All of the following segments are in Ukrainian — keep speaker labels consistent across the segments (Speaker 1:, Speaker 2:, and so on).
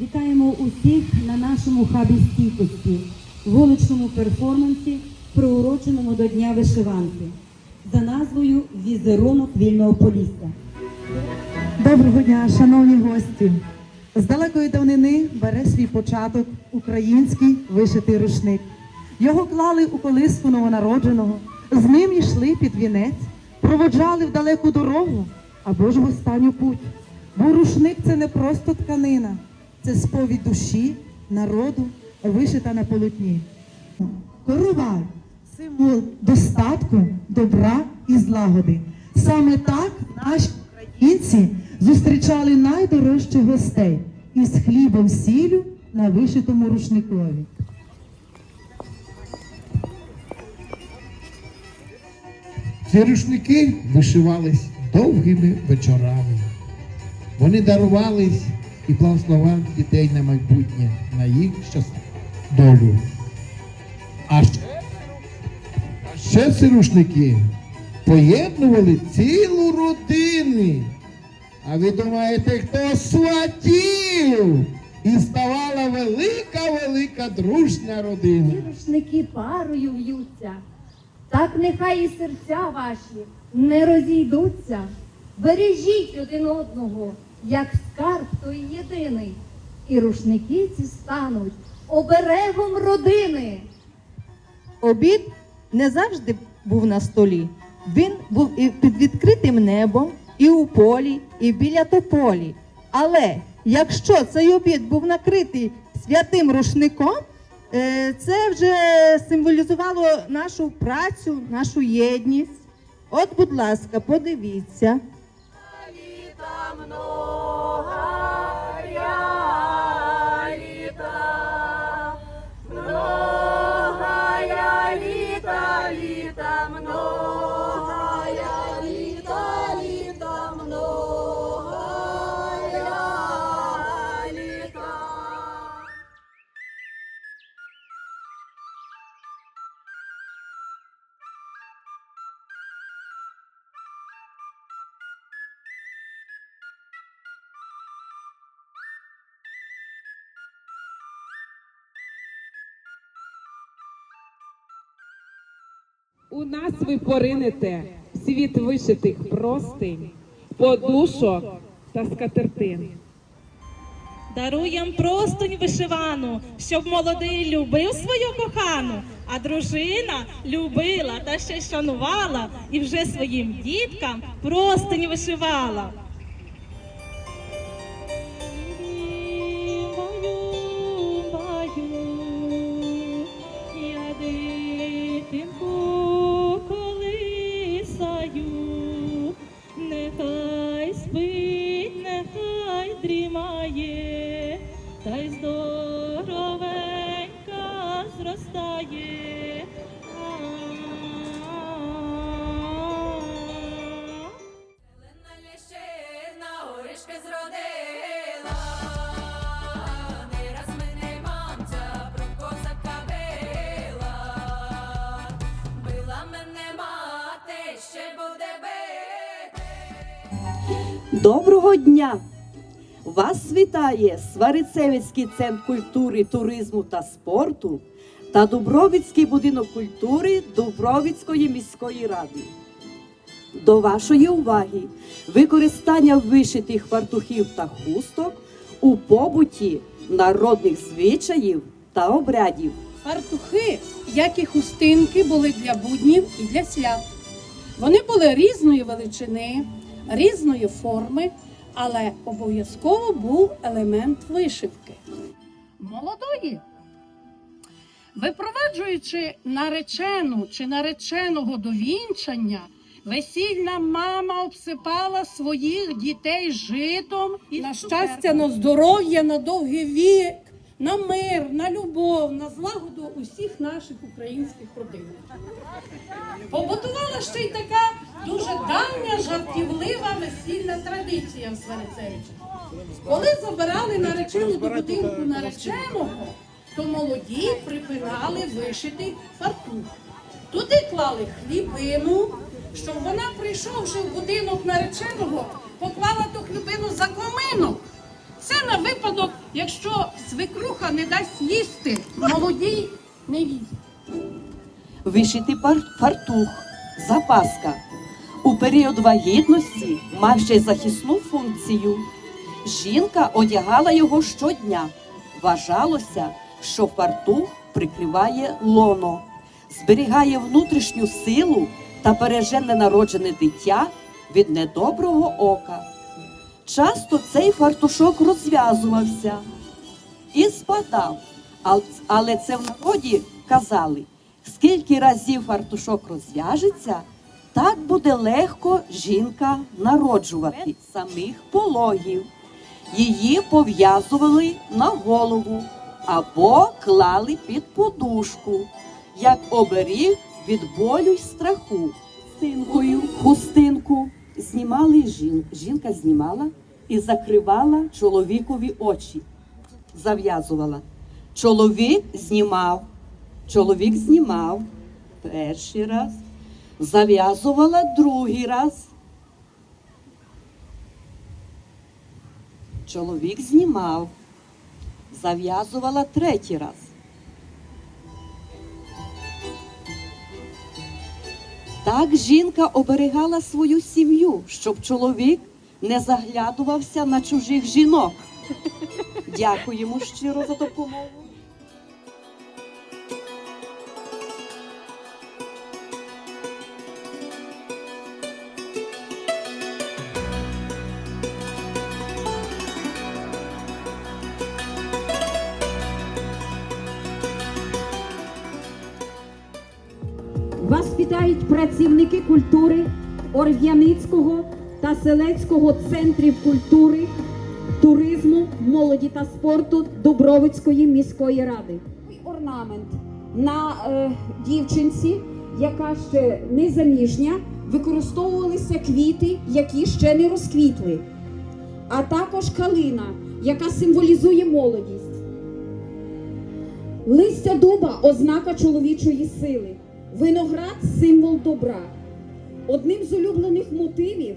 Speaker 1: Вітаємо усіх на нашому хабі стійкості, вуличному перформансі, приуроченому до Дня вишиванки за назвою Візерунок вільного полісся.
Speaker 2: Доброго дня, шановні гості! З далекої давнини бере свій початок український вишитий рушник. Його клали у колиску новонародженого, з ним йшли під вінець, проводжали в далеку дорогу або ж в останню путь. Бо рушник це не просто тканина, це сповідь душі, народу, вишита на полотні. Коровай символ достатку, добра і злагоди. Саме так наші українці зустрічали найдорожчих гостей із хлібом сіллю на вишитому рушникові.
Speaker 3: Ці рушники вишивались довгими вечорами. Вони дарувались і благословали дітей на майбутнє, на їх щасливу долю. А ще, а ще ці рушники поєднували цілу родину. А ви думаєте, хто сватів? І ставала велика-велика дружня родина.
Speaker 4: Ті рушники парою в'ються, так нехай і серця ваші не розійдуться. Бережіть один одного, як скарб той єдиний, і рушники ці стануть оберегом родини.
Speaker 5: Обід не завжди був на столі. Він був і під відкритим небом, і у полі, і біля тополі. Але якщо цей обід був накритий святим рушником, е, це вже символізувало нашу працю, нашу єдність. От, будь ласка, подивіться.
Speaker 6: У нас ви поринете світ вишитих простинь, подушок та скатертин.
Speaker 7: Даруєм простонь вишивану, щоб молодий любив свою кохану, а дружина любила та ще шанувала і вже своїм діткам простонь вишивала. Та й здоровенька зростає.
Speaker 8: Зелена ліщина горішки зродила, не раз мене мамця про козака била, била мене мати, ще буде бити.
Speaker 9: Доброго дня! Вас вітає Сварицевицький центр культури, туризму та спорту та Дубровицький будинок культури Дубровицької міської ради. До вашої уваги використання вишитих фартухів та хусток у побуті народних звичаїв та обрядів.
Speaker 10: Фартухи, як і хустинки, були для буднів і для свят. Вони були різної величини, різної форми, але обов'язково був елемент вишивки. Молодої. Випроваджуючи наречену чи нареченого до вінчання, весільна мама обсипала своїх дітей житом на щастя, на здоров'я, на довгий вік, на мир, на любов, на злагоду усіх наших українських родин. Побудувала ще й така дуже давня жартівлива весільна традиція в Сварицевичах. Коли забирали наречену до будинку нареченого, то молоді припинали вишити фартух. Туди клали хлібину, щоб вона, прийшовши в будинок нареченого, поклала ту хлібину за комином. Це на випадок, якщо свекруха не дасть їсти молодій невісті.
Speaker 9: Вишитий фартух, запаска. У період вагітності мав ще й захисну функцію. Жінка одягала його щодня. Вважалося, що фартух прикриває лоно, зберігає внутрішню силу та береже ненароджене дитя від недоброго ока. Часто цей фартушок розв'язувався і спадав. Але це в народі казали, скільки разів фартушок розв'яжеться, так буде легко жінка народжувати самих пологів. Її пов'язували на голову або клали під подушку, як оберіг від болю й страху. Хустинкою, хустинку знімали жін... жінка знімала і закривала чоловікові очі зав'язувала. Чоловік знімав, чоловік знімав перший раз, зав'язувала другий раз. Чоловік знімав, зав'язувала третій раз. Так жінка оберігала свою сім'ю, щоб чоловік не заглядувався на чужих жінок. Дякуємо щиро за допомогу.
Speaker 1: Вас вітають працівники культури Орв'яницького та Селецького центрів культури, туризму, молоді та спорту Дубровицької міської ради. Орнамент на е, дівчинці, яка ще не заміжня, використовувалися квіти, які ще не розквітли, а також калина, яка символізує молодість. Листя дуба ознака чоловічої сили. Виноград символ добра. Одним з улюблених мотивів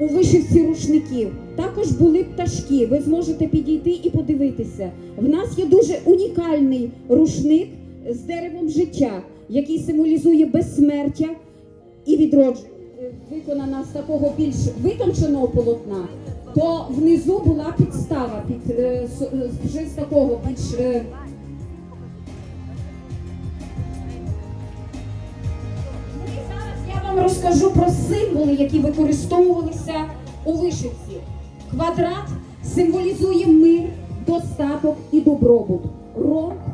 Speaker 1: у вишивці рушників також були пташки. Ви зможете підійти і подивитися. В нас є дуже унікальний рушник з деревом життя, який символізує безсмертя і відродження. Виконана з такого більш витонченого полотна, то внизу була підстава під е, е, вже з такого більш. Вам розкажу про символи, які використовувалися у вишивці. Квадрат символізує мир, достаток і добробут. Союз